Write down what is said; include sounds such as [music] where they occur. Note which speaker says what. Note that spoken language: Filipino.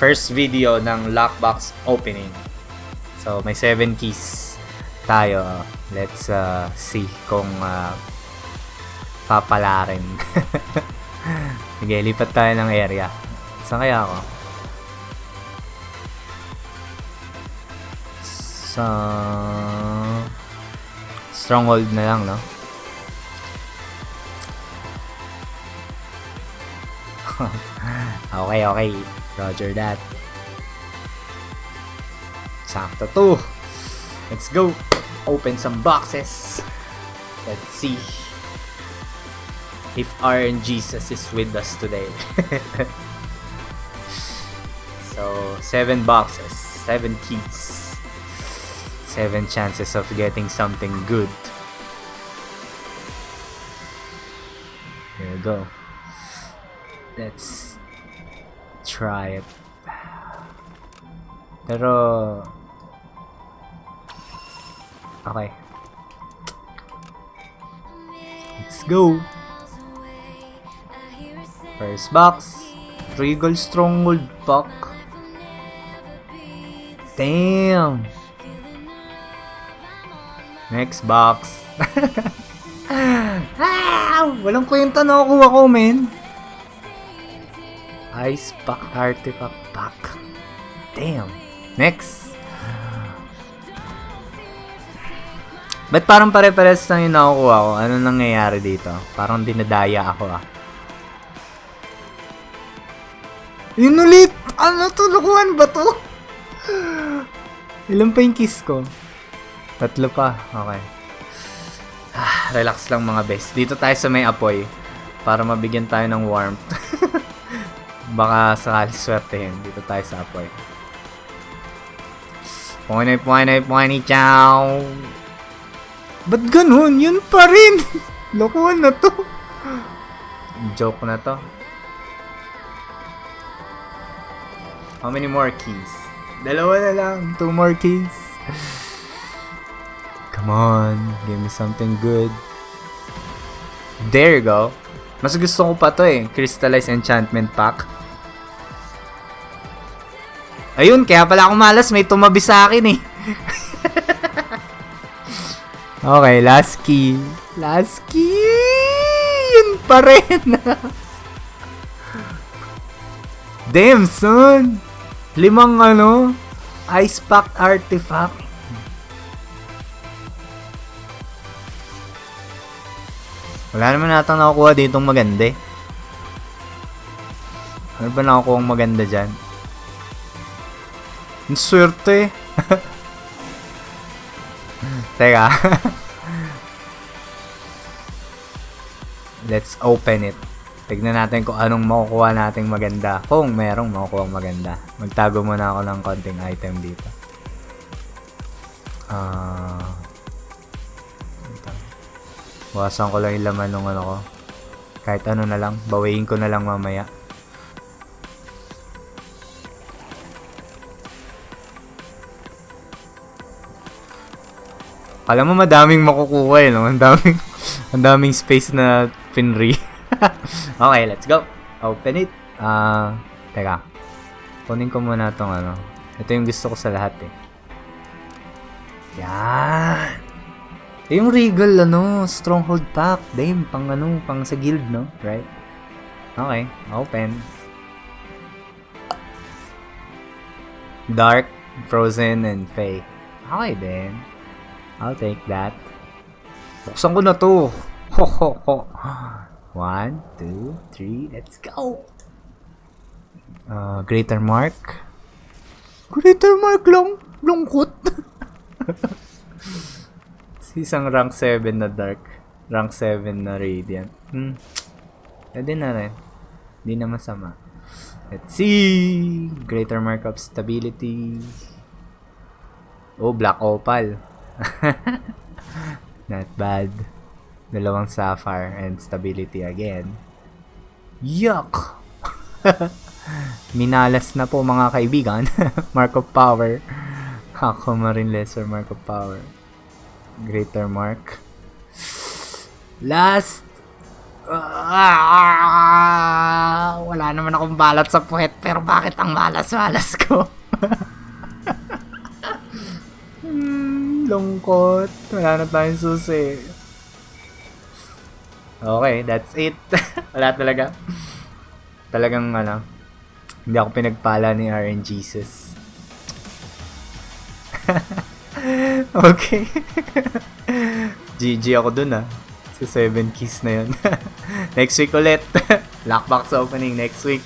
Speaker 1: first video ng lockbox opening. So, may 7 keys tayo. Let's uh, see kung uh, papala rin. [laughs] Sige, lipat tayo ng area. Saan kaya ako? Sa... Stronghold na lang, no? [laughs] okay, okay. Roger that. Sakto to. Let's go. Open some boxes. Let's see if RN Jesus is with us today. [laughs] so, seven boxes, seven keys, seven chances of getting something good. Here we go. Let's try it. [sighs] Pero Okay. Let's go. First box. Regal Stronghold pack. Damn. Next box. [laughs] ah, walang kwenta na nakukuha ko, men. Ice pack artifact pack. Damn. Next. Ba't parang pare-pares lang yung nakukuha ko? Ano nangyayari dito? Parang dinadaya ako ah. Yun ulit! Ano to? Lukuhan ba to? Ilan pa yung kiss ko? Tatlo pa. Okay. Ah, relax lang mga best. Dito tayo sa may apoy. Para mabigyan tayo ng warmth. [laughs] Baka sakali swertehin. Dito tayo sa apoy. Poinay, poinay, poinay, chow! Ba't ganun? Yun pa rin! [laughs] Lokohan na to. Joke na to. How many more keys? Dalawa na lang. Two more keys. [sighs] Come on. Give me something good. There you go. Mas gusto ko pa to eh. Crystallized Enchantment Pack. Ayun, kaya pala ako malas. May tumabi sa akin eh. [laughs] Okay, last key. Last key! Yun pa rin! [laughs] Damn, son! Limang ano? Ice pack artifact. Wala naman natang nakukuha ditong maganda eh. Ano ba nakukuha maganda dyan? Ang swerte. Teka. Let's open it. Tignan natin kung anong makukuha nating maganda. Kung merong makukuha maganda. Magtago muna ako ng konting item dito. Ah... ito. Bawasan ko lang yung laman ng ano ko. Kahit ano na lang. Bawiin ko na lang mamaya. Alam mo madaming makukuha eh, no? Ang daming, [laughs] ang daming space na pinri. [laughs] okay, let's go. Open it. Ah, teka. Kunin ko muna tong ano. Ito yung gusto ko sa lahat eh. Yan. Ito yung Regal, ano, Stronghold Pack. Damn, pang ano, pang sa guild, no? Right? Okay, open. Dark, Frozen, and Fae. Okay din. I'll take that. Buksan ko na to. Ho, ho, ho. One, two, three, let's go! Uh, greater mark. Greater mark lang. Lungkot. [laughs] Isang rank 7 na dark. Rank 7 na radiant. Hmm. Pwede na rin. Hindi na masama. Let's see! Greater mark of stability. Oh, black opal. [laughs] Not bad. Dalawang sapphire and stability again. Yuck! [laughs] Minalas na po mga kaibigan. [laughs] mark of power. Ako marin lesser mark of power. Greater mark. Last! Ah, wala naman akong balat sa puwet, pero bakit ang malas-malas ko? hmm, lungkot. Wala na tayong susi. Okay, that's it. [laughs] wala talaga. Talagang ano, hindi ako pinagpala ni RN Jesus. [laughs] okay. [laughs] GG ako dun ah. Sa 7 keys na yun. next week ulit. Lockbox opening next week.